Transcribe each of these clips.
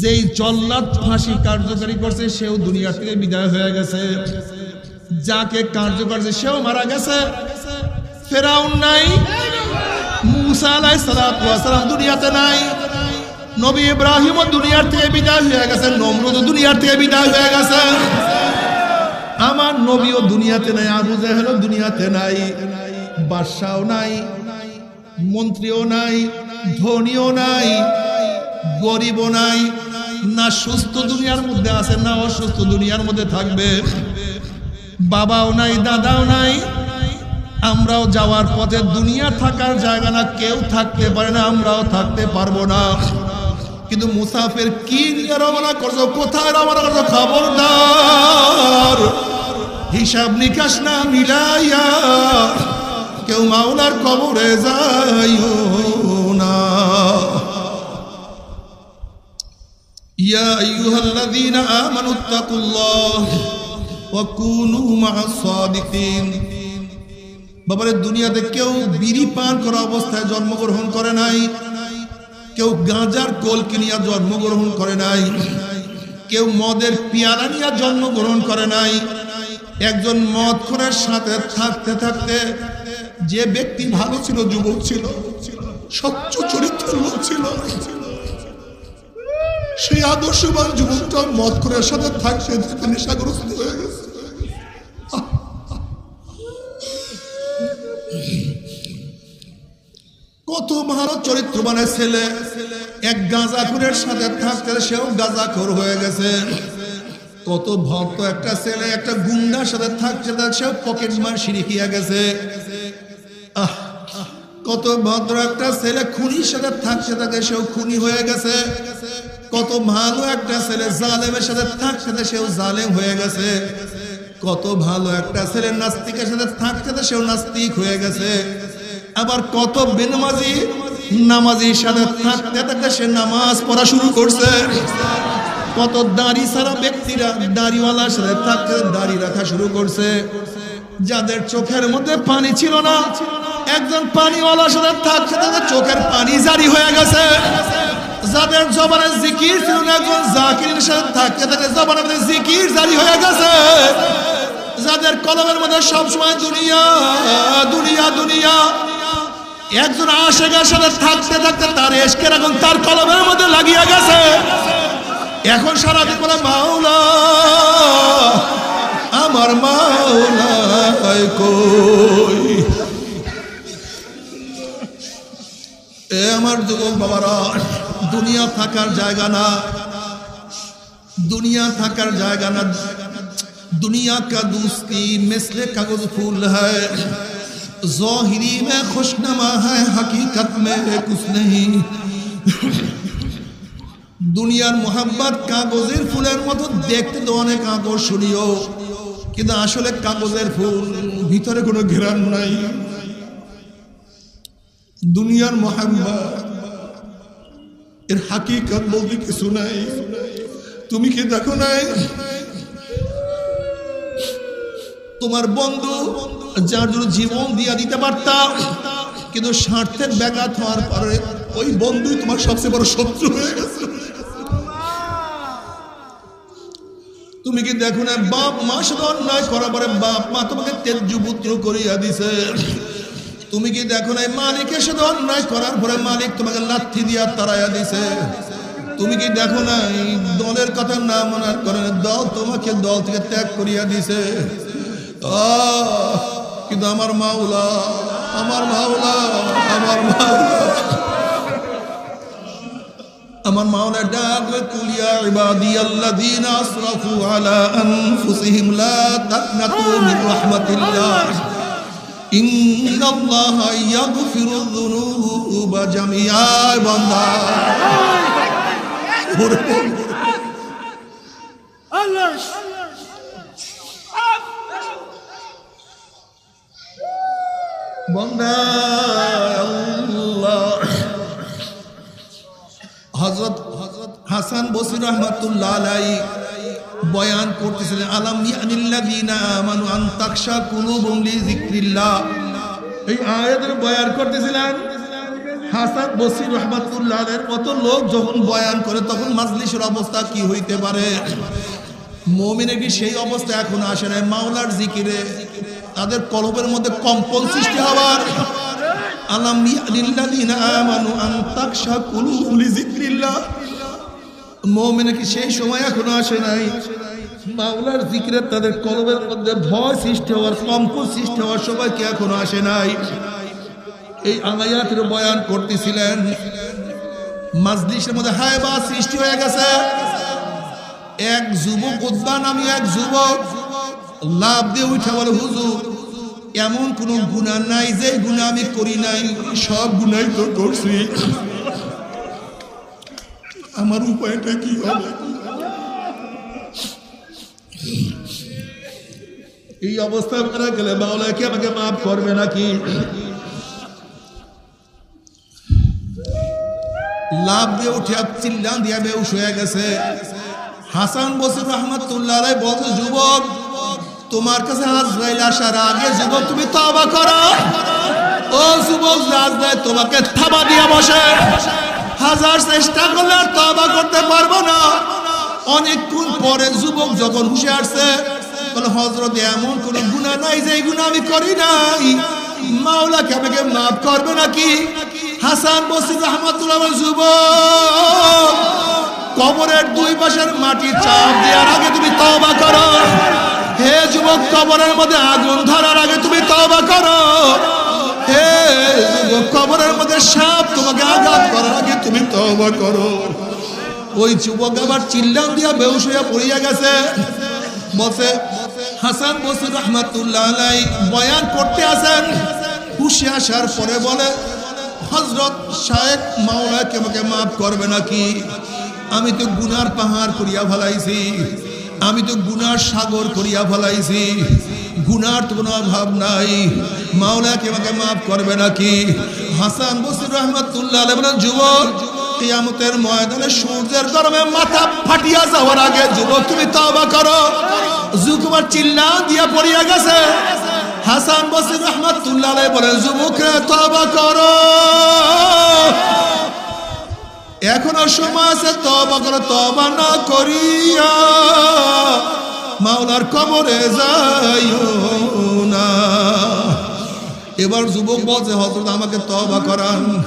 যেই জল্লাদ ফাঁসি কার্যকারী করছে, সেও দুনিয়া থেকে বিদায় হয়ে গেছে। যাকে কার্যকর সেও মারা গেছে। ফেরাউন নাই, মুসা আলাই সালাম দুনিয়াতে নাই। নবী ইব্রাহিম দুনিয়ার থেকে বিদায় হয়ে গেছে নমরুদ দুনিয়ার থেকে বিদায় হয়ে গেছে। আমার নবীও দুনিয়াতে নাই, আবু জাহেলও দুনিয়াতে নাই বাদশাও নাই, মন্ত্রীও নাই, ধনীও নাই গরিবও নাই। না সুস্থ দুনিয়ার মধ্যে আছে, না অসুস্থ দুনিয়ার মধ্যে থাকবে। বাবাও নাই, দাদাও নাই। আমরাও যাওয়ার পথে দুনিয়া থাকার জায়গা না, কেউ থাকতে পারে না, আমরাও থাকতে পারব না। কিন্তু মুসাফের কি নিয়ে রওনা করছ, কোথায় রওনা করছ, খবরদার? হিসাব নিকাশ না মিলাইয়া কেউ মাওলার কবরে যাইও। ইয়া আইয়ুহাল্লাযীনা বাবারে, দুনিয়াতে কেউ বিড়ি পান করা অবস্থায় জন্মগ্রহণ করে নাই। কেউ গাঁজার কোল কিনিয়া জন্মগ্রহণ করে নাই। কেউ মদের পিয়ালা নিয়ে জন্মগ্রহণ করে নাই। একজন মদ খোরের সাথে থাকতে থাকতে যে ব্যক্তি ভালো ছিল, যুবক ছিল স্বচ্ছ চরিত্র লোক ছিল সেই আদর্শবান যুবকটা মদ করে সাথে থাকতে নেশাগ্রস্ত হয়ে গেছে। কত ভালো চরিত্রবানের ছেলে। এক গাঁজা গাঁজাখুরের সাথে থাকতে সেও গাঁজা গাঁজাখোর হয়ে গেছে। কত ভক্ত একটা ছেলে, একটা গুন্ডার সাথে থাকছে তার সেও পকেট মার সিঁড়িয়া গেছে। কত ভদ্র একটা ছেলে, খুনির সাথে থাকছে তাকে সেও খুনি হয়ে গেছে। কত ভালো একটা ছেলে, জালেমের সাথে থাকছে তাকে সেও জালেম হয়ে গেছে। কত ভালো একটা ছেলে, নাস্তিকের সাথে থাকছে তাকে সেও নাস্তিক হয়ে গেছে। আবার কত বেনমাজি, নামাজির সাথে থাকতে থাকতে সে নামাজ পড়া শুরু করছে। কত দাড়ি সারা ব্যক্তিরা, দাড়িওয়ালার সাথে থাকতে দাড়ি রাখা শুরু করছে। যাদের চোখের মধ্যে পানি ছিল না, একজন পানিওয়ালার সাথে থাকতে তাদের চোখের পানি জারি হয়ে গেছে। যাদের জবানে জিকির ছিল না একজন জাকিরের সাথে থাকতে তাদের জবানের মধ্যে জিকির জারি হয়ে গেছে। যাদের কলমের মধ্যে সবসময় দুনিয়া দুনিয়া দুনিয়া। একজন আশেকের সাথে থাকতে থাকতে তার এসকের এখন তার কলমের মধ্যে লাগিয়ে গেছে। এখন সারাদিন বলে, মাওলা, আমার মাওলা কই? এ আমার যুবক বাবারা দুনিয়া থাকার জায়গা না। দুনিয়া থাকার জায়গা না। দুনিয়া কা দোস্তি মেসলে কাগজ ফুল হ্যাঁ। ظاہری মে খুশনামা ہے حقیقت মে কুছ نہیں দুনিয়ার মোহাম্মদ কাগজের ফুলের মতো দেখতে তো অনেক আকর্ষণীয় কিন্তু আসলে কাগজের ফুল ভিতরে কোনো ঘেরান নাই। দুনিয়ার মোহাম্মদ এর হাকিকত বলতে কিছু নাই। তুমি কি দেখো নাই? তোমার বন্ধু যার জন্য জীবন দিয়া দিতে পারতাম, কিন্তু স্বার্থের ব্যাঘাত হওয়ার পরে ওই বন্ধুই তোমার সবচেয়ে বড় শত্রু হয়ে গেছে। তুমি কি দেখো না বাপ মা সাথে অন্যায় করার পরে বাপ মা তোমাকে তেজ্জু পুত্র করিয়া দিছে। তুমি কি দেখো না মালিকের সাথে অন্যায় করার পরে মালিক তোমাকে লাথি দিয়া তারাইয়া দিছে। তুমি কি দেখো না দলের কথা না মানার কারণে দল তোমাকে দল থেকে ত্যাগ করিয়া দিছে। কিন্তু আমার মাওলা আমার মাওলা আমার মাওলা। আমার মাওলা ডাক কুলিয়া ইবাদিয়াল্লাযীনা আসরাফু আলা আনফুসিহিম, লা তাকনাতু মির রাহমাতিল্লাহ। হজরত হজরত হাসান বসির রহমতুল্লাহ আলাই বয়ান করতেছিলেন, আলাম ইয়ানিল্লাযীনা আমানু আন তাকশা লিযিকরিল্লাহ এই আয়াতের বয়ান করতেছিলেন হাসান লোক যখন বয়ান করে, তখন অবস্থা কি হইতে পারে? মমিনের কি সেই অবস্থা এখন আসে না মাওলার জিকিরে তাদের কলবের মধ্যে কম্পন সৃষ্টি হওয়ার। আলাম লিল্লাযিনা আমানু আন তাকশা লিযিকরিল্লাহ মমিনের কি সেই সময় এখনও আসে নাই? মাওলার জিকিরে তাদের কলবের মধ্যে ভয় সৃষ্টি হওয়ার, কম্পন সৃষ্টি হওয়ার সময় কি এখনও আসে নাই? এই আয়াতের বয়ান করতেছিলেন। মাজলিসের মধ্যে হায়বা সৃষ্টি হয়ে গেছে। এক যুবক উদ্যান আমি এক যুবক। লাভ দিয়ে উঠে বলে, হুজুর, এমন কোন গুণা নাই যে গুণা আমি করি নাই, সব গুণাই তো করছি। আমার উপায়টা কি হবে? এই অবস্থায় মারা গেলে বাউলা কি আমাকে মাফ করবে নাকি? লাভ দিয়ে উঠে চিল্লান দিয়া বেউস হয়ে গেছে। হাসান বসির রহমতুল্লাহ বলছে, যুবক, তোমার কাছে আজরাইল আসার আগে যুবক, তুমি তবা করো। ও যুবক তোমাকে থাবা দিয়ে বসে। হাজার চেষ্টা করলে আর তবা করতে পারব না। অনেকক্ষণ পরে যুবক যখন হুশে আসছে, বলে হজরত এমন কোন গুণা নাই যে গুণা আমি করি নাই। মাওলাকে আমাকে মাফ করবে নাকি? হাসান বসির রহমতুল্লাহ যুবক, কবরের দুই পাশের মাটি চাপ দেওয়ার আগে তুমি তবা করো। হে যুবক, কবরের মধ্যে আগুন ধরার আগে তুমি তবা করো। কবরের মধ্যে সাপ তোমাকে আঘাত করার আগে তুমি তবা করো। ওই যুবক আবার চিল্লান দিয়া বেউস হইয়া পড়িয়া গেছে। বসে হাসান বসির রহমাতুল্লাহ আলাই বয়ান করতে আসেন। হুশে আসার পরে বলে হজরত শায়েক মাওলাকে আমাকে মাফ করবে নাকি? আমি তো গুনার পাহাড় করিয়া ফেলাইছি। আমি তো গুনার সাগর করিয়া ফেলাইছি। গুনার তো কোনো অভাব নাই। মাওলাকে আমাকে মাফ করবে নাকি? হাসান বসির রহমতুল্লাহ বলেন, যুবক, কিয়ামতের ময়দানে সূর্যের গরমে মাথা ফাটিয়া যাওয়ার আগে যুবক, তুমি তওবা করো। জুকুমার চিল্লা দিয়া পড়িয়া গেছে। হাসান বসির রহমতুল্লাহ বলে যুবক তওবা করো। এখনও সময় আছে তবা করো তবা না করিয়া। মাওলার কবরে যাইও না। এবার যুবক বলছে হজরত আমাকে তবা করান।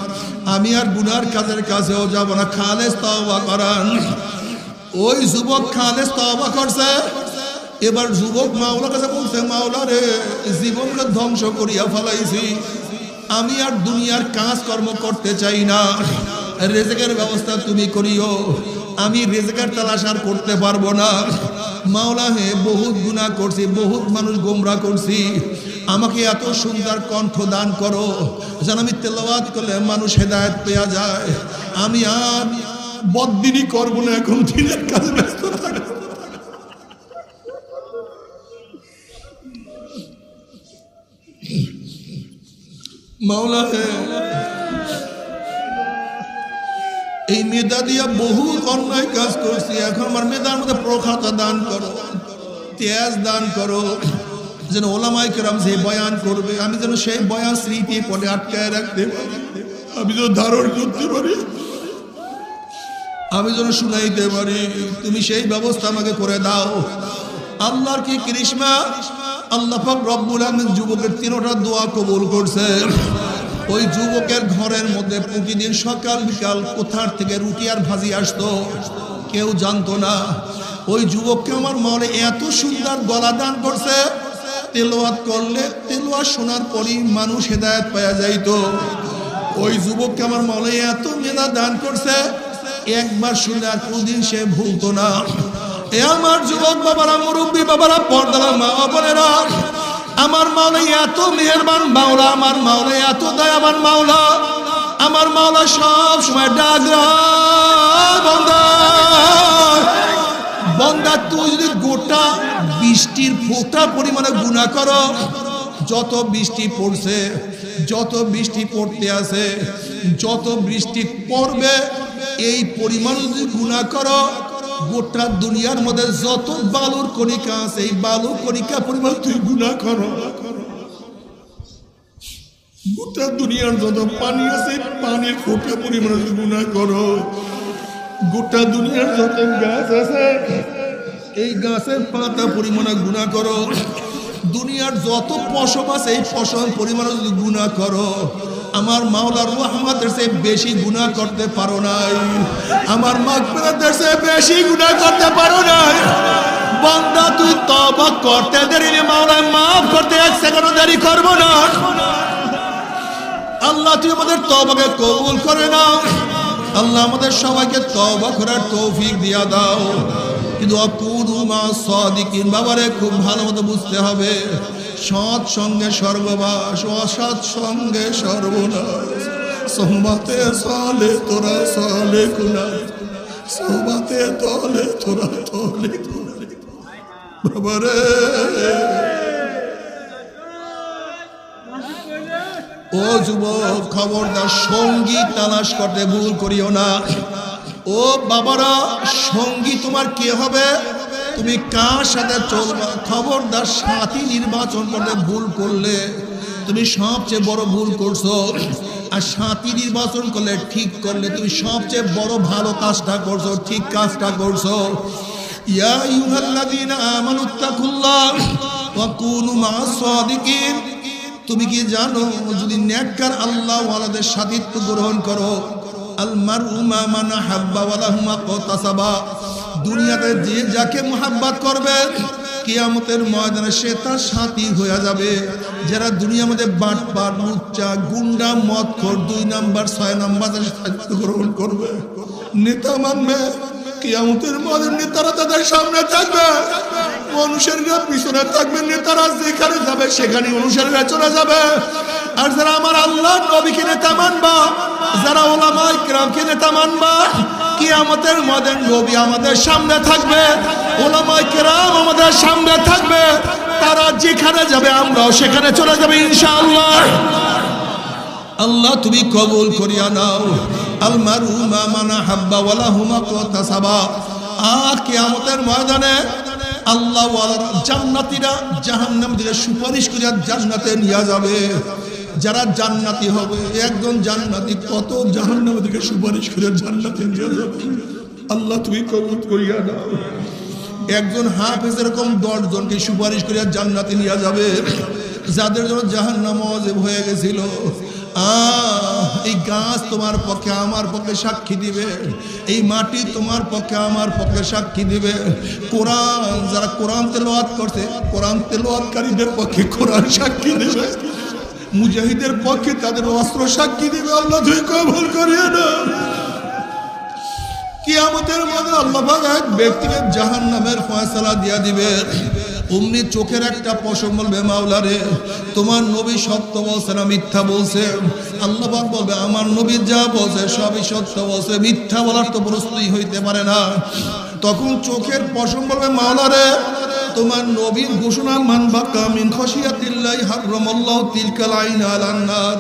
আমি আর গুনার কাজের কাছেও যাব না। খালেস তবা করান। ওই যুবক খালেস তবা করছে। এবার যুবক মাওলার কাছে বলছে, মাওলা রে, জীবনকে ধ্বংস করিয়া ফেলাইছি। আমি আর দুনিয়ার কাজ কর্ম করতে চাই না। রেজেকের ব্যবস্থা তুমি করিও। আমি রেজেকের তালাশ আর করতে পারব না। মাওলা হে, বহুত গুণা করছি, বহুত মানুষ গোমরা করছি। আমাকে এত সুন্দর কণ্ঠ দান করো, যেন আমি তেলাওয়াত করলে মানুষ হেদায়ত পেয়া যায়। আমি আর বদিনই করব না, এখন দিনের কাজে ব্যস্ত মাওলা হে এই মেধা দিয়া বহু অন্যায় কাজ করছি। এখন আমার মেধার মধ্যে প্রখাতা দান করো তেজ দান করো। যেন ওলামাই কেরাম যে বয়ান করবে। আমি যেন সেই বয়ান স্মৃতি পরে আটকায় রাখতে পারি। আমি যেন ধারণ করতে পারি। আমি যেন শুনাইতে পারি। তুমি সেই ব্যবস্থা আমাকে করে দাও। আল্লাহর কি কৃষ্মা আল্লাহ রব্বুল আলমিন যুবকের তিনোটা দোয়া কবুল করছে। ওই যুবকের ঘরের মধ্যে প্রতিদিন সকাল বিকাল কোথার থেকে রুটি আর ভাজি আসতো, কেউ জানতো না। ওই যুবককে আমার মনে এত সুন্দর গলা দান করছে তেলোয়াত করলে তেলোয়াত শোনার পরই মানুষ হেদায়ত পাওয়া যাইতো। ওই যুবককে আমার মনে এত মেধা দান করছে, একবার শুনে আর কোনদিন সে ভুলতো না। এ আমার যুবক বাবারা, মুরব্বী বাবারা, পর্দারা মা বোনেরা আমার মাওলা এত মেহরবান মাওলা, আমার মাওলা এত দয়াবান মাওলা। আমার মাওলা সব সময় বন্দা। বন্দা, তুই যদি গোটা বৃষ্টির ফোটা পরিমাণে গুণা করো, যত বৃষ্টি পড়ছে, যত বৃষ্টি পড়তে আছে, যত বৃষ্টি পড়বে, এই পরিমাণ যদি গুণা করো গোটা দুনিয়ার মধ্যে যত বালুর কণিকা আছে, এই বালু কণিকা পরিমাণ তুই গুণা করো। গোটা দুনিয়ার যত পানি আছে পানির ফোটা পরিমাণে গুণা করো। গোটা দুনিয়ার যত গাছ আছে, এই গাছের পাতা পরিমাণে গুণা করো। দুনিয়ার যত ফসল আছে, এই ফসল পরিমাণে যদি গুণা করো। আমার মাওলার রহমতের চেয়ে বেশি গুণা করতে পারো নাই। আমার মাগফিরাতের চেয়ে বেশি গুণা করতে পারো নাই। বান্দা, তুই তবা করতে দেরি মাওলা মাফ করতে এক সেকেন্ডও দেরি করব না। আল্লাহ, তুই আমাদের তবাকে কবুল করে নাও। আল্লাহ, আমাদের সবাইকে তবা করার তৌফিক দিয়া দাও। কিন্তু অকুরু মা সাদিকিন বাবারে খুব ভালো মতো বুঝতে হবে। সৎ সঙ্গে সর্ববাস, অসৎ সঙ্গে সর্বনাশ। সোমবাতে সালে তোরা সালে কুনা সোমবাতে তলে তোরা, তলে বাবারে ও যুবক, খবরদার, সঙ্গী তালাশ করতে ভুল করিও না। ও বাবারা, সঙ্গী তোমার কে হবে? তুমি কার সাথে চলবা? খবরদার সাথী নির্বাচন করতে ভুল করলে তুমি সবচেয়ে বড় ভুল করছ। আর সাথী নির্বাচন করলে ঠিক করলে তুমি সবচেয়ে বড় ভালো কাজটা করছ, ঠিক কাজটা করছ। ইয়া আইয়ুহাল্লাযীনা আমানুত্তাকুল্লাহ ওয়া কুনু মা'আস তুমি কি জানো, যদি নেককার আল্লাহ ওয়ালাদের সাথিত্ব গ্রহণ করো আলমার উমা মানা হাব্বা ওয়ালা হুমা কতাসাবা। দুনিয়াতে যে যাকে মোহাব্বত করবে, কিয়ামতের ময়দানে সে তার সাথী হয়ে যাবে। যারা দুনিয়ার মধ্যে বাট পাট লুচ্চা, গুন্ডা মদ খোর দুই নাম্বার, ছয় নাম্বার সাথিত্ব গ্রহণ করবে। নেতা মানবে, কিয়ামতের মধ্যে নেতারা তাদের সামনে থাকবে। অনুসারীরা পিছনে থাকবে, নেতারা যেখানে যাবে, সেখানে অনুসারীরা চলে যাবে। আর যারা আমার আল্লাহ নবীকে নেতা মানবা, যারা ওলামা ইকরামকে নেতা মানবা কিয়ামতের মধ্যে নবী আমাদের সামনে থাকবে। ওলামা কেরাম আমাদের সামনে থাকবে। তারা যেখানে যাবে আমরাও সেখানে চলে যাবে ইনশাআল্লাহ। আল্লাহ তুমি কবুল করিয়া নাও। আলমারু মা মানা হাব্বা ওয়ালা হুমা কতাসাবা আর কিয়ামতের ময়দানে আল্লাহ জান্নাতীরা জাহান্নাম থেকে সুপারিশ করিয়া জান্নাতে নিয়ে যাবে। যারা জান্নাতি হবে, একজন জান্নাতি কত জাহান্নাম সুপারিশ করে জান্নাতে আল্লাহ তুমি কবুল করিয়া নাও। একজন হাফেজ এরকম দশ জনকে সুপারিশ করিয়া জান্নাতে নিয়ে যাবে, যাদের জন্য জাহান্নাম হয়ে গেছিল। এই গাছ তোমার পক্ষে, আমার পক্ষে সাক্ষী দিবে। এই মাটি তোমার পক্ষে, আমার পক্ষে সাক্ষী দিবে। কোরআন, যারা কোরআন তেলোয়াত করছে, কোরআন তেলোয়াতকারীদের পক্ষে কোরআন সাক্ষী দিবে। মুজাহিদের পক্ষে তাদের অস্ত্র সাক্ষী দিবে, আল্লাহ তুই কবল করিয়ে না। কিয়ামতের মধ্যে আল্লাহফাক এক ব্যক্তিকে জাহান নামের ফয়সালা দিয়া দিবে। অমনি চোখের একটা পশম বলবে, মাওলারে, তোমার নবী সত্য বলছে না মিথ্যা বলছে? আল্লাহফাক বলবে, আমার নবী যা বলছে সবই সত্য বলছে, মিথ্যা বলার তো প্রস্তুতি হইতে পারে না। তখন চোখের পশম বলবে, মাওলারে তোমার নবীর ঘোষণা মানবা কামিন খসিয়াতিল্লাই হাররমল্লাহ তিলকাল আইন আলান্নার।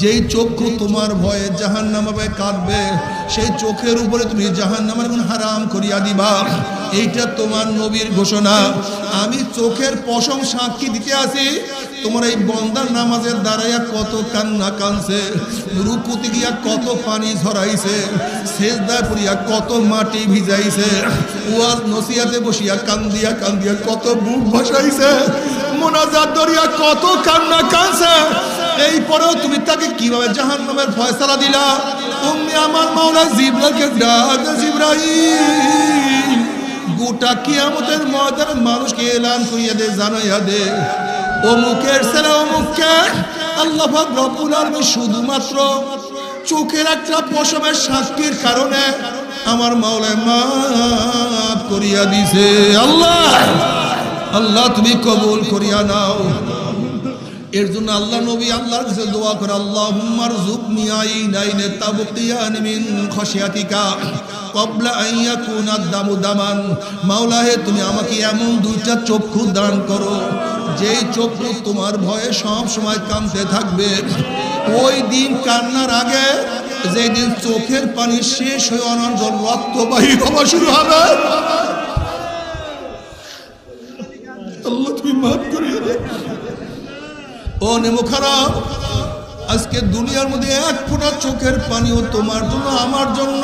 যেই চক্ষু তোমার ভয়ে জাহান নামাবে কাঁদবে, সেই চোখের উপরে তুমি জাহান নামার গুণ হারাম করিয়া দিবা। এইটা তোমার নবীর ঘোষণা। আমি চোখের পশম সাক্ষী দিতে আসি। তোমার এই বন্দার নামাজের দাঁড়াইয়া কত কান্না কানছে, রুকুতে গিয়া কত পানি ঝরাইছে, সেজদায় পড়িয়া কত মাটি ভিজাইছে, ওয়াজ নসিয়াতে বসিয়া কান্দিয়া কান্দিয়া কত বুক ভাসাইছে, মোনাজাত দরিয়া কত কান্না কানছে। এই পরেও তুমি তাকে কীভাবে জাহান নামের ফয়সালা দিলা? তুমি আমার মাওলা জিব্রাকে ডাক জিব্রাহিম গোটা কিয়ামতের ময়দানে মানুষকে এলান করিয়া দে, জানাইয়া দে। অমুকের ছেলে, অমুককে আল্লাহ রব্বুল আলামিন শুধুমাত্র চোখের একটা পশমের শাস্তির কারণে আমার মাওলায় মাফ করিয়া দিছে। আল্লাহ আল্লাহ তুমি কবুল করিয়া নাও। এর জন্য আল্লাহ নবী আল্লাহর কাছে দোয়া করে আল্লাহ হুম্মার জুকনি আইনাইনে তাবকিয়ান মিন খশিয়াতিকা কবলা আইয়া কুনাদ দামু দামান। মাওলা হে তুমি আমাকে এমন দুইটা চক্ষু দান করো, যেই চক্ষু তোমার ভয়ে সব সময় কাঁদতে থাকবে। ওই দিন কান্নার আগে যেই দিন চোখের পানি শেষ হয়ে অনন্ত রক্তবাহী হওয়া শুরু হবে নেমো খারাপ আজকে দুনিয়ার মধ্যে এক ফোঁটা চোখের পানিও তোমার জন্য, আমার জন্য।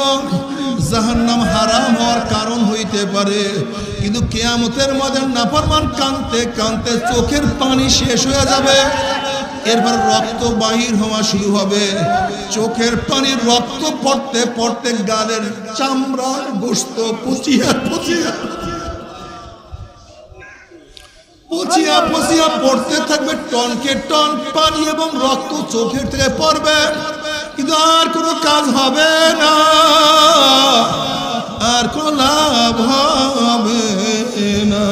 জাহান্নাম হারাম হওয়ার কারণ হইতে পারে। কিন্তু কেয়ামতের মধ্যে নাফরমান কানতে কানতে চোখের পানি শেষ হয়ে যাবে। এরপর রক্ত বাহির হওয়া শুরু হবে। চোখের পানির রক্ত পড়তে পড়তে গালের চামড়া গোস্ত পচিয়া পচিয়া পচিয়া পচিয়া পড়তে থাকবে, টনকে টন পানি এবং রক্ত চোখের থেকে পড়বে। কিন্তু আর কোনো কাজ হবে না, আর কোনো লাভ হবে না।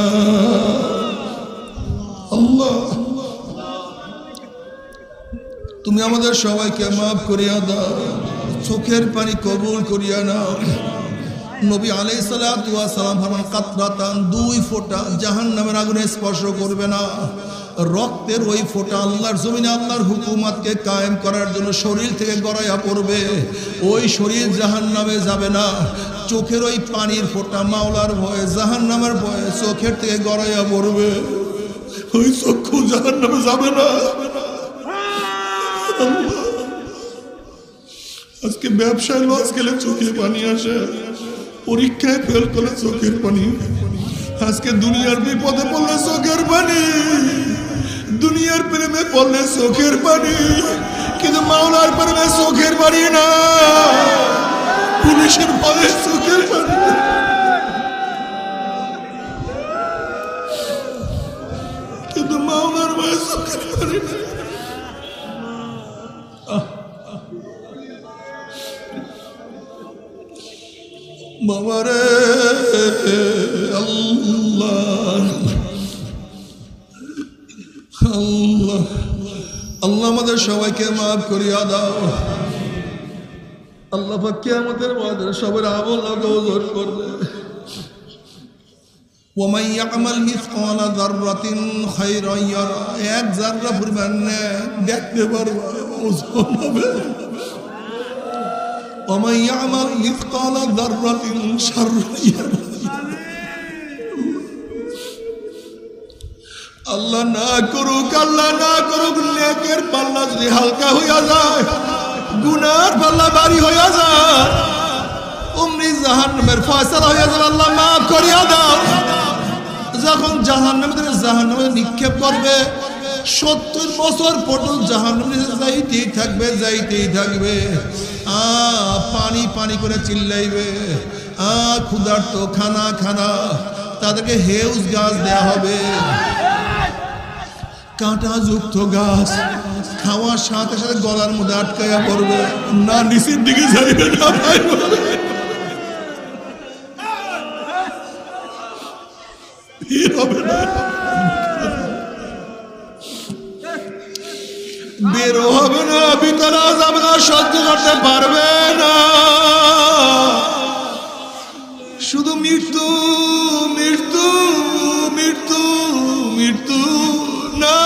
তুমি আমাদের সবাইকে মাফ করিয়া দাও, চোখের পানি কবুল করিয়া নাও। নবী আলাই সালাম ফরমান কাতরাতান, দুই ফোঁটা জাহান নামের আগুনে স্পর্শ করবে না। রক্তের ওই ফোঁটা আল্লাহর জমিনে আল্লাহর হুকুমাতকে কায়েম করার জন্য শরীর থেকে গড়াইয়া পড়বে। ওই শরীর জাহান নামে যাবে না। চোখের ওই পানির ফোঁটা মাওলার ভয়ে জাহান নামের ভয়ে চোখের থেকে গড়াইয়া পড়বে। ওই চক্ষু জাহান নামে যাবে না। আজকে ব্যবসায় লস গেলে চোখে পানি আসে। পরীক্ষায় ফেল করলে চোখের পানি। আজকে দুনিয়ার বিপদে পড়লে চোখের পানি। দুনিয়ার প্রেমে পড়লে চোখের পানি। কিন্তু মাওলার প্রেমে চোখের পানি না। পুলিশের পদে চোখের পানি। বাবারে আল্লাহ আল্লাহ আল্লাহ আমাদের সবাইকে মাফ করিয়া দাও আল্লাহ পাকে আমাদের মাদের সবার আমল ওজন করবে ومن يعمل مثقال ذرة خيرا يرى এক জাররা পরিমাণ দেখতে পারবা ওজন হবে ومن يعمل مثقال ذرة شرا يرى আল্লাহ না করুক আল্লাহ না করুক নেকের পাল্লা যদি হালকা হইয়া যায় গুনার পাল্লা বাড়ি হইয়া যায় অমনি জাহান্নামের ফয়সালা হইয়া যাবে আল্লাহ মাফ করিয়া দাও যখন জাহান্নামে জাহান্নামে নিক্ষেপ করবে সত্তর বছর পর্যন্ত জাহান্নামে যাইতেই থাকবে যাইতেই থাকবে। আ, পানি পানি করে চিল্লাইবে। আ, ক্ষুধার্ত খানা খানা, তাদেরকে হেউজ গাছ দেয়া হবে। কাঁটা যুক্ত গাছ, খাওয়ার সাথে সাথে গলার মধ্যে আটকাইয়া পড়বে। না, নিচের দিকে যাইবে না, ভাই। বেরো হবে না ভিতরে যাবে সহ্য করতে পারবে না। শুধু মৃত্যু মৃত্যু মৃত্যু মৃত্যু না।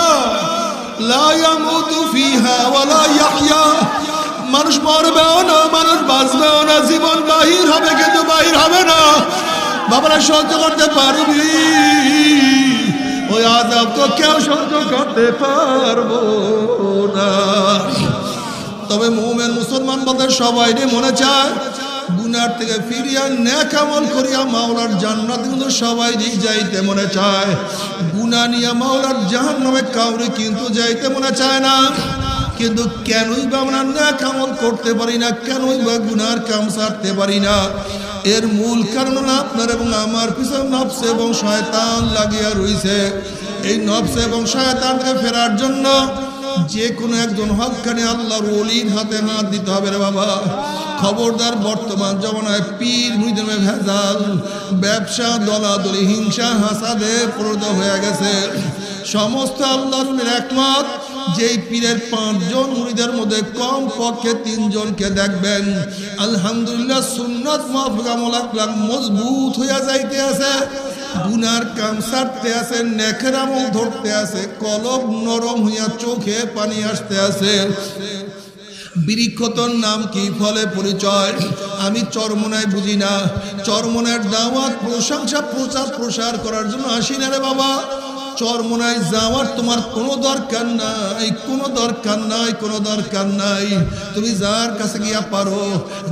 মানুষ মরবেও না, মানুষ বাঁচবেও না, জীবন বাহির হবে, কিন্তু বাহির হবে না। বাবারা সহ্য করতে পারবি। ওই আজাব তো কেউ সহ্য করতে পারব না। তবে মোমেন মুসলমান বলতে সবাই মনে চায়, গুনার থেকে ফিরিয়া ন্যাক আমল করিয়া মাওলার জান্নাত কিন্তু সবাই যাইতে মনে চায়। গুনা নিয়ে মাওলার জাহান্নামে কাউরে কিন্তু যাইতে মনে চায় না। কিন্তু কেনই বা আমরা ন্যাক আমল করতে পারি না, কেনই বা গুনার কাম সারতে পারি না? এর মূল কারণ আপনার এবং আমার পিছনে নফস এবং শয়তান লাগিয়া রইছে। এই নফস এবং শয়তানকে ফেরার জন্য যে কোনো একজন হকানি আল্লাহর ওলির হাতে হাত দিতে হবে রে বাবা। খবরদার বর্তমান জমানায় পীর মুইদমে ভেজাল, ব্যবসা, দলাদলি, হিংসা, হাসাদে প্রদ হয়ে গেছে। সমস্ত আল্লাহর একমত যেই পীরের পাঁচজন মুড়িদের মধ্যে কম পক্ষে তিনজনকে দেখবেন। আলহামদুলিল্লাহ সুন্নত মাফিকামলাক মজবুত হইয়া যাইতে আছে। গুনার কাম সারতে আছে নেখের আমল ধরতে আছে, কলব নরম হইয়া চোখে পানি আসতে আছে। বৃক্ষতর নাম কি ফলে পরিচয়? আমি চরমনায় বুঝি না। চরমনের দাওয়াত, প্রশংসা প্রচার প্রসার করার জন্য আসি না রে বাবা। চরমনায় যাওয়ার তোমার কোনো দরকার নাই, কোনো দরকার নাই, কোনো দরকার নাই। তুমি যার কাছে গিয়া পারো,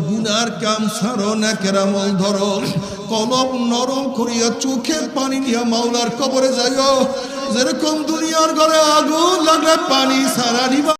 গুনার কাম সারো না, কেরামল ধরো। কলম নরম করিয়া চোখের পানি নিয়া মাওলার কবরে যাইও। যেরকম দুনিয়ার ঘরে আগুন লাগলে পানি সারা নিবা